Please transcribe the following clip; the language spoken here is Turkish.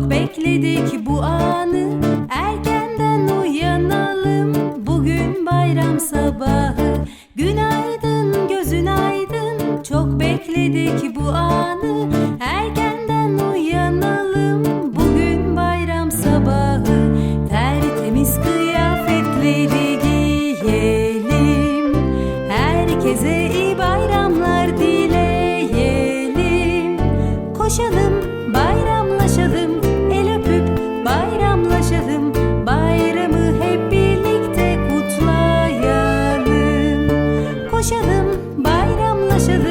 Çok bekledik bu anı. Erkenden uyanalım. Bugün bayram sabahı. Günaydın gözün aydın. Çok bekledik bu anı. Erkenden uyanalım. Bugün bayram sabahı. Tertemiz kıyafetleri giyelim. Herkese iyi bayramlar dileyelim. Koşalım taşı